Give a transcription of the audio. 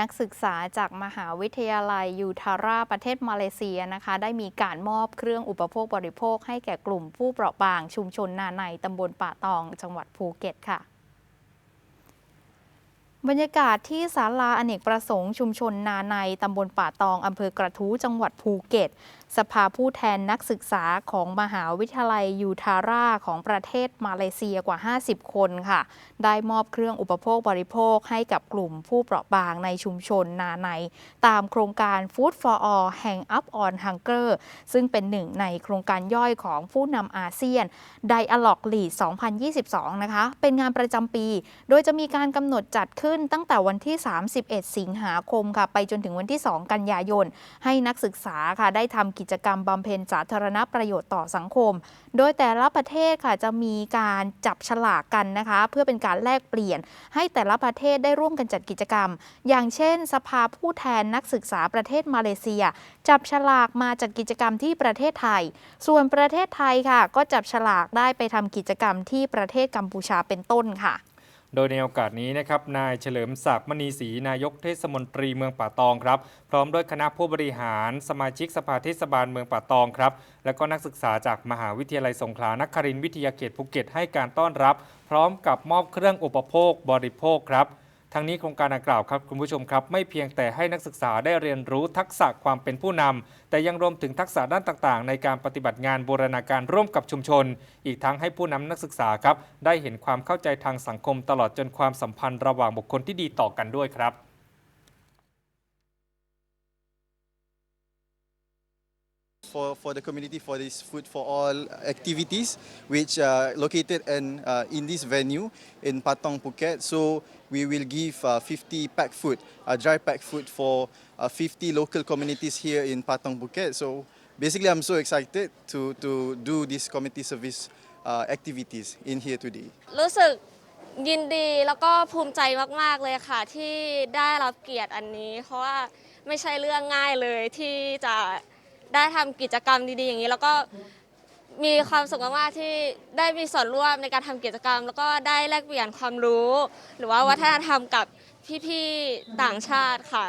นักศึกษาจากมหาวิทยาลัยยูทาราประเทศมาเลเซียนะคะ ได้มีการมอบเครื่องอุปโภคบริโภค ให้แก่กลุ่มผู้เปราะบางชุมชนนาในตำบลป่าตอง จังหวัดภูเก็ตค่ะบรรยากาศที่ศาลาอเนกประสงค์ชุมชนนาในตำบลป่าตองอำเภอกระทู้จังหวัดภูเก็ต สภาผู้แทนนักศึกษาของมหาวิทยาลัยยูทาราของประเทศมาเลเซียกว่า 50 คนค่ะ ได้มอบเครื่องอุปโภคบริโภคให้กับกลุ่มผู้เปราะบางในชุมชนนาใน ตามโครงการ Food for All Hang Up on Hunger ซึ่งเป็นหนึ่งในโครงการย่อยของผู้นำอาเซียน Dialog Lead 2022 นะคะ เป็นงานประจำปี โดยจะมีการกำหนดจัดขึ้นตั้งแต่วันที่ 31 สิงหาคมค่ะ ไปจนถึงวันที่ 2 กันยายน ให้นักศึกษาค่ะได้ทำกิิจกรรมบำเพ็ญสาธารณประโยชน์ต่อสังคม โดยแต่ละประเทศค่ะจะมีการจับฉลากกันนะคะ เพื่อเป็นการแลกเปลี่ยน ให้แต่ละประเทศได้ร่วมกันจัดกิจกรรม อย่างเช่น สภาผู้แทนนักศึกษาประเทศมาเลเซีย จับฉลากมาจัดกิจกรรมที่ประเทศไทย ส่วนประเทศไทยค่ะ ก็จับฉลากได้ไปทำกิจกรรมที่ประเทศกัมพูชาเป็นต้นค่ะ โดยในโอกาสนี้นะครับนายเฉลิมศักดิ์มณีศรีนายกเทศมนตรีเมืองป่าตองครับ พร้อมด้วยคณะผู้บริหาร สมาชิกสภาเทศบาลเมืองป่าตองครับ และก็นักศึกษาจากมหาวิทยาลัยสงขลานครินทร์วิทยาเขตภูเก็ตให้การต้อนรับ พร้อมกับมอบเครื่องอุปโภคบริโภคครับ ทั้งนี้โครงการดังกล่าวครับคุณผู้ชมครับ ไม่เพียงแต่ให้นักศึกษาได้เรียนรู้ทักษะความเป็นผู้นำแต่ยังรวมถึงทักษะด้านต่างๆ ในการปฏิบัติงานบูรณาการร่วมกับชุมชน อีกทั้งให้ผู้นำนักศึกษาครับได้เห็นความเข้าใจทางสังคมตลอดจนความสัมพันธ์ระหว่างบุคคลที่ดีต่อกันด้วยครับ for, for the community for this food for all activities which are located in, uh, in this venue in Patong Phuket. So we will give uh, 50 pack food, uh, dry pack food for uh, 50 local communities here in Patong Phuket. So basically I'm so excited to, to do this community service uh, activities in here today. รู้สึกยินดีแล้วก็ภูมิใจมาก ๆ เลยค่ะ ที่ได้รับเกียรติอันนี้ เพราะว่าไม่ใช่เรื่องง่ายเลยที่จะได้ทำกิจกรรมดี ๆ อย่างนี้แล้วก็ มีความสุขมากๆที่ได้มีส่วนร่วมในการทำกิจกรรม แล้วก็ได้แลกเปลี่ยนความรู้ หรือว่าวัฒนธรรมกับพี่ๆต่างชาติค่ะ